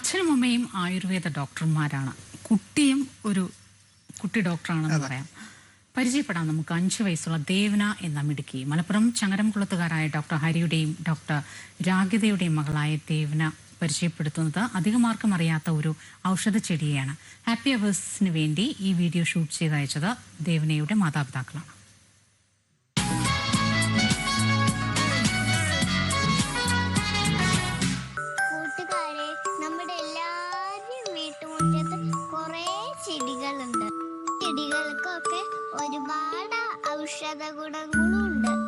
അച്ഛനും അമ്മയും ആയുർവേദ ഡോക്ടർമാരാണ്. കുട്ടിയും ഒരു കുട്ടി ഡോക്ടറാണെന്ന് പറയാം. പരിചയപ്പെടാം നമുക്ക്. അഞ്ചു വയസ്സുള്ള ദേവന എന്ന മിടുക്കി. മലപ്പുറം ചങ്ങരംകുളത്തുകാരായ ഡോക്ടർ ഹരിയുടെയും ഡോക്ടർ രാഗിതയുടെയും മകളായ ദേവന പരിചയപ്പെടുത്തുന്നത് അധികമാർക്കും അറിയാത്ത ഒരു ഔഷധ ചെടിയെയാണ്. ഹാപ്പി അവേഴ്സിന് വേണ്ടി ഈ വീഡിയോ ഷൂട്ട് ചെയ്ത് അയച്ചത് ദേവനയുടെ മാതാപിതാക്കളാണ്. വീട്ടുമുറ്റത്ത് കുറേ ചെടികളുണ്ട്. ചെടികൾക്കൊക്കെ ഒരുപാട് ഔഷധ ഗുണങ്ങളുണ്ട്.